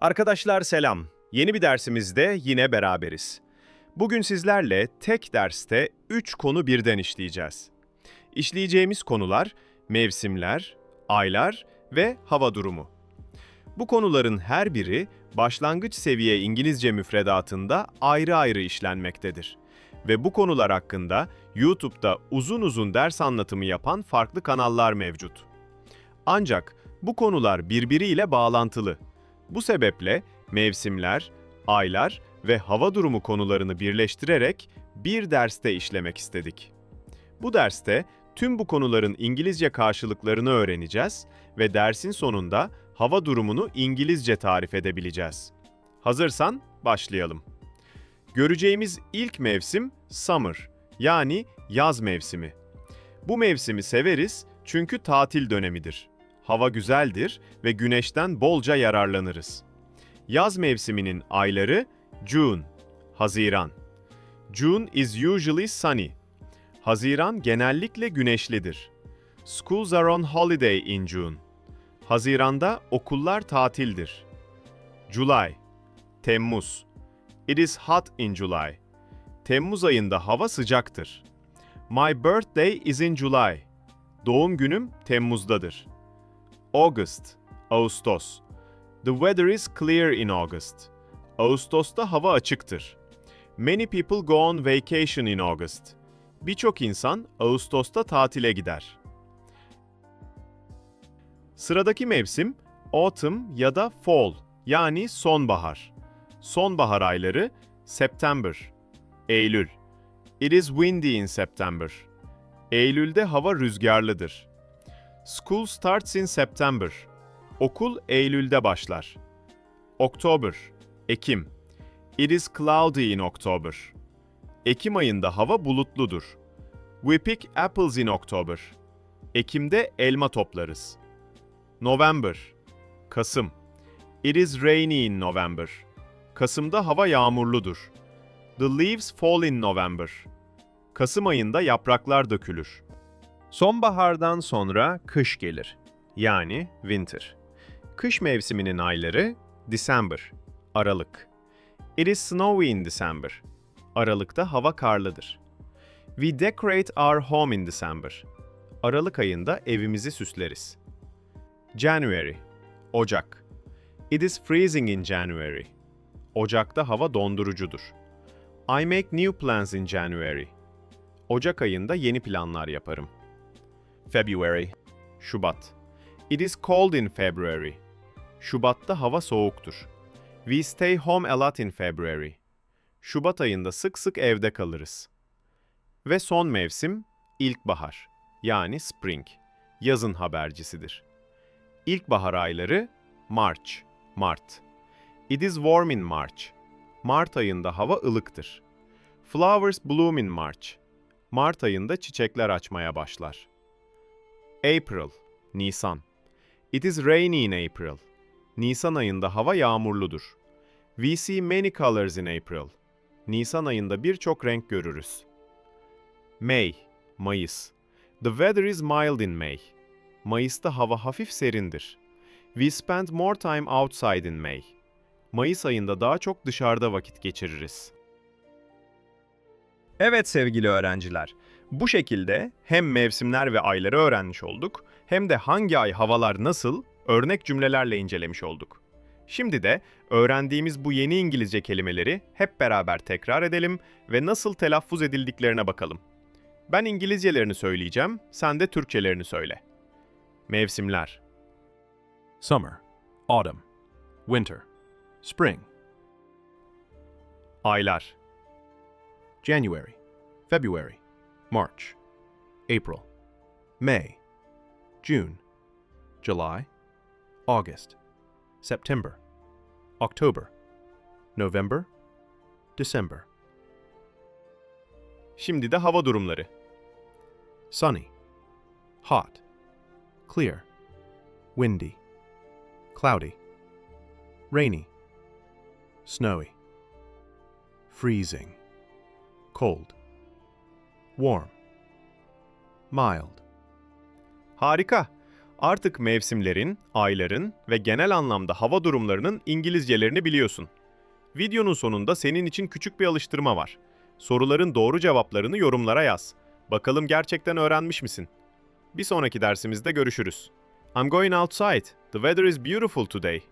Arkadaşlar selam. Yeni bir dersimizde yine beraberiz. Bugün sizlerle tek derste 3 konu birden işleyeceğiz. İşleyeceğimiz konular mevsimler, aylar ve hava durumu. Bu konuların her biri başlangıç seviye İngilizce müfredatında ayrı ayrı işlenmektedir. Ve bu konular hakkında YouTube'da uzun uzun ders anlatımı yapan farklı kanallar mevcut. Ancak bu konular birbiriyle bağlantılı. Bu sebeple mevsimler, aylar ve hava durumu konularını birleştirerek bir derste işlemek istedik. Bu derste tüm bu konuların İngilizce karşılıklarını öğreneceğiz ve dersin sonunda hava durumunu İngilizce tarif edebileceğiz. Hazırsan başlayalım. Göreceğimiz ilk mevsim summer yani yaz mevsimi. Bu mevsimi severiz çünkü tatil dönemidir. Hava güzeldir ve güneşten bolca yararlanırız. Yaz mevsiminin ayları June, Haziran. June is usually sunny. Haziran genellikle güneşlidir. Schools are on holiday in June. Haziranda okullar tatildir. July, Temmuz. It is hot in July. Temmuz ayında hava sıcaktır. My birthday is in July. Doğum günüm Temmuz'dadır. August, Ağustos. The weather is clear in August. Ağustos'ta hava açıktır. Many people go on vacation in August. Birçok insan Ağustos'ta tatile gider. Sıradaki mevsim autumn ya da fall yani sonbahar. Sonbahar ayları September, Eylül. It is windy in September. Eylül'de hava rüzgarlıdır. School starts in September. Okul Eylül'de başlar. October, Ekim. It is cloudy in October. Ekim ayında hava bulutludur. We pick apples in October. Ekim'de elma toplarız. November, Kasım. It is rainy in November. Kasım'da hava yağmurludur. The leaves fall in November. Kasım ayında yapraklar dökülür. Sonbahardan sonra kış gelir. Yani winter. Kış mevsiminin ayları December, Aralık. It is snowy in December. Aralıkta hava karlıdır. We decorate our home in December. Aralık ayında evimizi süsleriz. January, Ocak. It is freezing in January. Ocakta hava dondurucudur. I make new plans in January. Ocak ayında yeni planlar yaparım. February, Şubat. It is cold in February. Şubat'ta hava soğuktur. We stay home a lot in February. Şubat ayında sık sık evde kalırız. Ve son mevsim ilkbahar yani spring, yazın habercisidir. İlkbahar ayları March, Mart. It is warm in March. Mart ayında hava ılıktır. Flowers bloom in March. Mart ayında çiçekler açmaya başlar. April, Nisan. It is rainy in April. Nisan ayında hava yağmurludur. We see many colors in April. Nisan ayında birçok renk görürüz. May, Mayıs. The weather is mild in May. Mayıs'ta hava hafif serindir. We spend more time outside in May. Mayıs ayında daha çok dışarıda vakit geçiririz. Evet sevgili öğrenciler, bu şekilde hem mevsimler ve ayları öğrenmiş olduk, hem de hangi ay havalar nasıl örnek cümlelerle incelemiş olduk. Şimdi de öğrendiğimiz bu yeni İngilizce kelimeleri hep beraber tekrar edelim ve nasıl telaffuz edildiklerine bakalım. Ben İngilizcelerini söyleyeceğim, sen de Türkçelerini söyle. Mevsimler, Summer, autumn, winter, spring, aylar, January, February, March, April, May, June, July, August, September, October, November, December. Şimdi de hava durumları. Sunny, hot, clear, windy, cloudy, rainy, snowy, freezing, cold, warm, mild. Harika. Artık mevsimlerin, ayların ve genel anlamda hava durumlarının İngilizcelerini biliyorsun. Videonun sonunda senin için küçük bir alıştırma var. Soruların doğru cevaplarını yorumlara yaz. Bakalım gerçekten öğrenmiş misin? Bir sonraki dersimizde görüşürüz. I'm going outside. The weather is beautiful today.